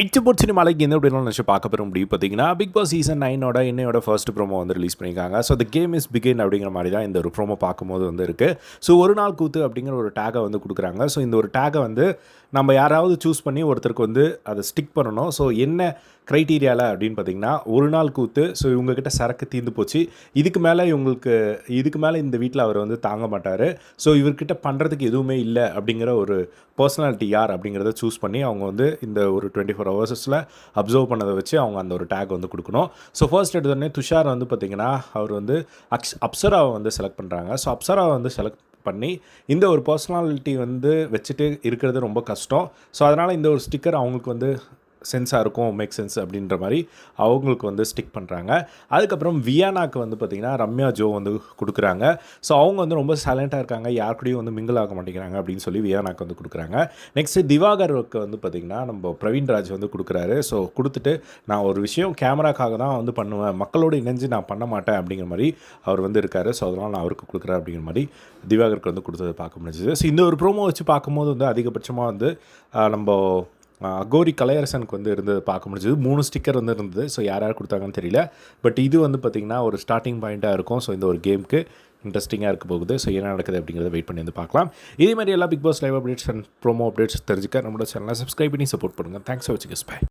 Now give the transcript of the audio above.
இட்டு சினிமாலைக்கு எந்த அப்படின்னு நினச்சி பார்க்க பெற முடியும் பார்த்தீங்கன்னா பிக் பாஸ் சீசன் நைனோட என்னையோட ஃபர்ஸ்ட் ப்ரோமோ வந்து ரிலீஸ் பண்ணியிருக்காங்க. So the game is begin அப்படிங்கிற மாதிரி தான் இந்த ஒரு ப்ரோமோ பார்க்கும்போது வந்து இருக்குது ஸோ ஒரு நாள் கூத்து அப்படிங்கிற ஒரு டேகை வந்து கொடுக்குறாங்க. ஸோ இந்த ஒரு டேகை வந்து நம்ம யாராவது சூஸ் பண்ணி ஒருத்தருக்கு வந்து அதை ஸ்டிக் பண்ணணும். ஸோ என்ன க்ரைட்டீரியாவில் அப்படின்னு பார்த்தீங்கன்னா ஒரு நாள் கூத்து ஸோ இவங்கக்கிட்ட சரக்கு தீர்ந்து போச்சு. இதுக்கு மேலே இவங்களுக்கு இதுக்கு மேலே இந்த வீட்டில் அவர் வந்து தாங்க மாட்டார். ஸோ இவர்கிட்ட பண்ணுறதுக்கு எதுவுமே இல்லை அப்படிங்கிற ஒரு பர்சனாலிட்டி யார் அப்படிங்கிறத சூஸ் பண்ணி அவங்க வந்து இந்த ஒரு டுவெண்ட்டி ஃபோர் ஹவர்ஸஸில் அப்சர்வ் பண்ணதை வச்சு அவங்க அந்த ஒரு டேக் வந்து கொடுக்கணும். ஸோ ஃபர்ஸ்ட் எடுத்தோடனே துஷார் வந்து பார்த்திங்கன்னா அவர் வந்து அக்ஸ் அப்சராவை வந்து செலக்ட் பண்ணுறாங்க ஸோ அப்சராவை வந்து செலக்ட் பண்ணி இந்த ஒரு பர்சனாலிட்டி வந்து வச்சுட்டு இருக்கிறது ரொம்ப கஷ்டம். ஸோ அதனால் இந்த ஒரு ஸ்டிக்கர் அவங்களுக்கு வந்து சென்ஸாக இருக்கும் மேக் சென்ஸ் அப்படின்ற மாதிரி அவங்களுக்கு வந்து ஸ்டிக் பண்ணுறாங்க அதுக்கப்புறம் வியானாக்கு வந்து பார்த்திங்கன்னா ரம்யா ஜோ வந்து கொடுக்குறாங்க. ஸோ அவங்க வந்து ரொம்ப சைலண்ட்டாக இருக்காங்க யார் கூடயும் வந்து மிங்கிள் ஆக மாட்டேங்கிறாங்க அப்படின்னு சொல்லி வியானாக்கு வந்து கொடுக்குறாங்க. நெக்ஸ்ட்டு திவாகருக்கு வந்து பார்த்திங்கன்னா நம்ம பிரவீன் ராஜ் வந்து கொடுக்குறாரு. ஸோ கொடுத்துட்டு நான் ஒரு விஷயம் கேமராக்காக தான் வந்து பண்ணுவேன் மக்களோடு இணைஞ்சு நான் பண்ண மாட்டேன் அப்படிங்கிற மாதிரி அவர் வந்து இருக்கார். ஸோ அதனால் நான் அவருக்கு கொடுக்குறேன் அப்படிங்கிற மாதிரி திவாகருக்கு வந்து கொடுத்ததை பார்க்க முடிஞ்சது. ஸோ இந்த ஒரு ப்ரோமோ வச்சு பார்க்கும்போது வந்து அதிகபட்சமாக வந்து நம்ம அகோரி கலையரசனுக்கு வந்து இருந்தது பார்க்க முடிஞ்சது. மூணு ஸ்டிக்கர் வந்து இருந்தது. ஸோ யார் யார் கொடுத்தாங்கன்னு தெரியல. பட் இது வந்து பார்த்திங்கன்னா ஒரு ஸ்டார்டிங் பாயிண்ட்டாக இருக்கும். ஸோ இந்த ஒரு கேமுக்கு இன்ட்ரெஸ்டிங்காக இருக்க போகுது. ஸோ என்ன நடக்குது அப்படிங்கிறத வெயிட் பண்ணி வந்து பார்க்கலாம். இதே மாதிரி எல்லா Bigg Boss live updates and promo updates தெரிஞ்சுக்க. நம்மளோட சேனலை சப்ஸ்கிரைப் பண்ணி சப்போர்ட் பண்ணுங்கள் தேங்க்ஸ் ஃபார் வாட்சிங் பை